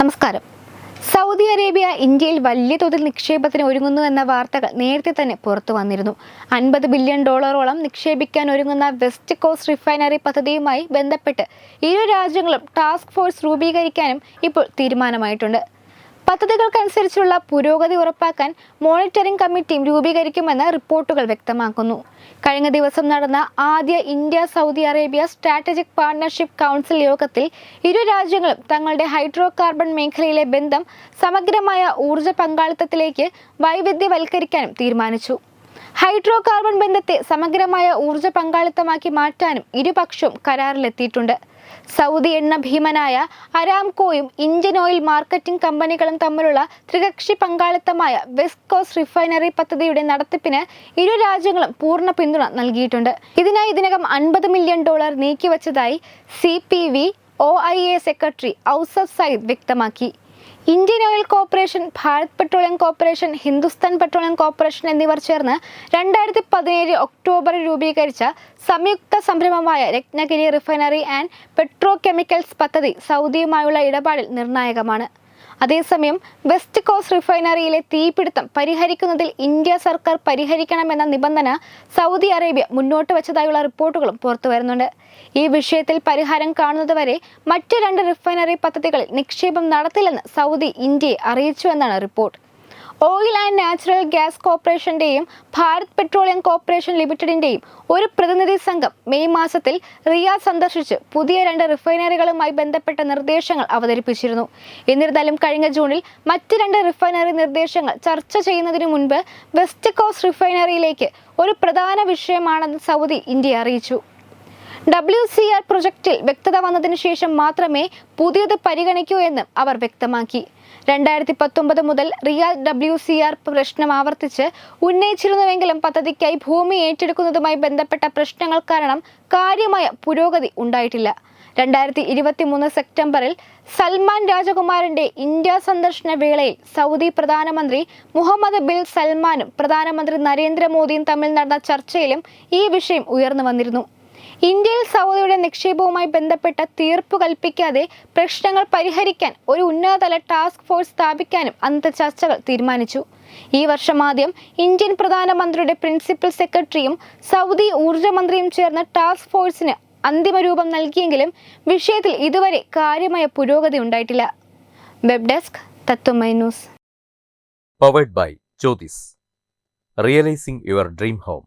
നമസ്കാരം. Saudi Arabia ഇന്ത്യയിൽ വലിയ തോതിൽ നിക്ഷേപത്തിന് ഒരുങ്ങുന്നു എന്ന വാർത്തകൾ നേരത്തെ തന്നെ പുറത്തു വന്നിരുന്നു. അൻപത് ബില്യൺ ഡോളറോളം നിക്ഷേപിക്കാൻ ഒരുങ്ങുന്ന വെസ്റ്റ് കോസ്റ്റ് റിഫൈനറി പദ്ധതിയുമായി ബന്ധപ്പെട്ട് ഇരു രാജ്യങ്ങളും ടാസ്ക് ഫോഴ്സ് രൂപീകരിക്കാനും ഇപ്പോൾ തീരുമാനമായിട്ടുണ്ട്. പദ്ധതികൾക്കനുസരിച്ചുള്ള പുരോഗതി ഉറപ്പാക്കാൻ മോണിറ്ററിംഗ് കമ്മിറ്റിയും രൂപീകരിക്കുമെന്ന് റിപ്പോർട്ടുകൾ വ്യക്തമാക്കുന്നു. കഴിഞ്ഞ ദിവസം നടന്ന ആദ്യ India Saudi Arabia strategic partnership council യോഗത്തിൽ ഇരു രാജ്യങ്ങളും തങ്ങളുടെ ഹൈഡ്രോ കാർബൺ മേഖലയിലെ ബന്ധം സമഗ്രമായ ഊർജ പങ്കാളിത്തത്തിലേക്ക് വൈവിധ്യവൽക്കരിക്കാനും തീരുമാനിച്ചു. ഹൈഡ്രോ കാർബൺ ബന്ധത്തെ സമഗ്രമായ ഊർജ പങ്കാളിത്തമാക്കി മാറ്റാനും ഇരുപക്ഷവും കരാറിലെത്തിയിട്ടുണ്ട്. സൗദി എണ്ണ ഭീമനായ അരാംകോയും ഇന്ത്യൻ ഓയിൽ മാർക്കറ്റിംഗ് കമ്പനികളും തമ്മിലുള്ള ത്രികക്ഷി പങ്കാളിത്തമായ വെസ്റ്റ് കോസ്റ്റ് റിഫൈനറി പദ്ധതിയുടെ നടത്തിപ്പിന് ഇരു രാജ്യങ്ങളും പൂർണ പിന്തുണ നൽകിയിട്ടുണ്ട്. ഇതിനായി ഇതിനകം അൻപത് million dollar നീക്കിവച്ചതായി C P V O I A secretary Ausaf Sayeed വ്യക്തമാക്കി. Indian oil corporation Bharat petroleum corporation Hindustan petroleum corporation എന്നിവർ ചേർന്ന് രണ്ടായിരത്തി പതിനേഴ് ഒക്ടോബറിൽ രൂപീകരിച്ച സംയുക്ത സംരംഭമായ Ratnagiri refinery and petrochemicals പദ്ധതി സൗദിയുമായുള്ള ഇടപാടിൽ നിർണായകമാണ്. അതേസമയം വെസ്റ്റ് കോസ്റ്റ് റിഫൈനറിയിലെ തീപിടുത്തം പരിഹരിക്കുന്നതിൽ ഇന്ത്യ സർക്കാർ പരിഹരിക്കണമെന്ന നിബന്ധന സൗദി അറേബ്യ മുന്നോട്ട് വെച്ചതായുള്ള റിപ്പോർട്ടുകളും പുറത്തു വരുന്നുണ്ട്. ഈ വിഷയത്തിൽ പരിഹാരം കാണുന്നതുവരെ മറ്റു രണ്ട് റിഫൈനറി പദ്ധതികളിൽ നിക്ഷേപം നടത്തില്ലെന്ന് സൗദി ഇന്ത്യയെ അറിയിച്ചു എന്നാണ് report. Oil and natural gas കോർപ്പറേഷന്റെയും Bharat petroleum corporation ലിമിറ്റഡിന്റെയും ഒരു പ്രതിനിധി സംഘം മെയ് മാസത്തിൽ റിയാദ് സന്ദർശിച്ച് പുതിയ രണ്ട് റിഫൈനറികളുമായി ബന്ധപ്പെട്ട നിർദ്ദേശങ്ങൾ അവതരിപ്പിച്ചിരുന്നു. എന്നിരുന്നാലും കഴിഞ്ഞ ജൂണിൽ മറ്റ് രണ്ട് റിഫൈനറി നിർദ്ദേശങ്ങൾ ചർച്ച ചെയ്യുന്നതിന് മുൻപ് വെസ്റ്റ് കോസ്റ്റ് റിഫൈനറിയിലേക്ക് ഒരു പ്രധാന വിഷയമാണെന്ന് സൗദി ഇന്ത്യ അറിയിച്ചു. ഡബ്ല്യു സി ആർ പ്രൊജക്റ്റിൽ വ്യക്തത വന്നതിന് ശേഷം മാത്രമേ പുതിയത് പരിഗണിക്കൂ എന്നും അവർ വ്യക്തമാക്കി. രണ്ടായിരത്തി പത്തൊമ്പത് മുതൽ റിയാദ് ഡബ്ല്യു സി ആർ പ്രശ്നം ആവർത്തിച്ച് ഉന്നയിച്ചിരുന്നുവെങ്കിലും പദ്ധതിക്കായി ഭൂമി ഏറ്റെടുക്കുന്നതുമായി ബന്ധപ്പെട്ട പ്രശ്നങ്ങൾ കാരണം കാര്യമായ പുരോഗതി ഉണ്ടായിട്ടില്ല. രണ്ടായിരത്തി ഇരുപത്തി മൂന്ന് സെപ്റ്റംബറിൽ സൽമാൻ രാജകുമാരന്റെ ഇന്ത്യ സന്ദർശന വേളയിൽ സൗദി പ്രധാനമന്ത്രി മുഹമ്മദ് ബിൻ സൽമാനും പ്രധാനമന്ത്രി നരേന്ദ്രമോദിയും തമ്മിൽ നടന്ന ചർച്ചയിലും ഈ വിഷയം ഉയർന്നു വന്നിരുന്നു. ഇന്ത്യയിൽ സൗദിയുടെ നിക്ഷേപവുമായി ബന്ധപ്പെട്ട തീർപ്പ് കൽപ്പിക്കാതെ പ്രശ്നങ്ങൾ പരിഹരിക്കാൻ ഒരു ഉന്നതതല ടാസ്ക് ഫോഴ്സ് സ്ഥാപിക്കാനും അന്നത്തെ ചർച്ചകൾ തീരുമാനിച്ചു. ഈ വർഷം ആദ്യം ഇന്ത്യൻ പ്രധാനമന്ത്രിയുടെ പ്രിൻസിപ്പൽ സെക്രട്ടറിയും സൗദി ഊർജമന്ത്രിയും ചേർന്ന ടാസ്ക് ഫോഴ്സിന് അന്തിമ രൂപം നൽകിയെങ്കിലും വിഷയത്തിൽ ഇതുവരെ കാര്യമായ പുരോഗതി ഉണ്ടായിട്ടില്ല. Web desk Tatwamayi news. Powered by Jyothis realising your dream home.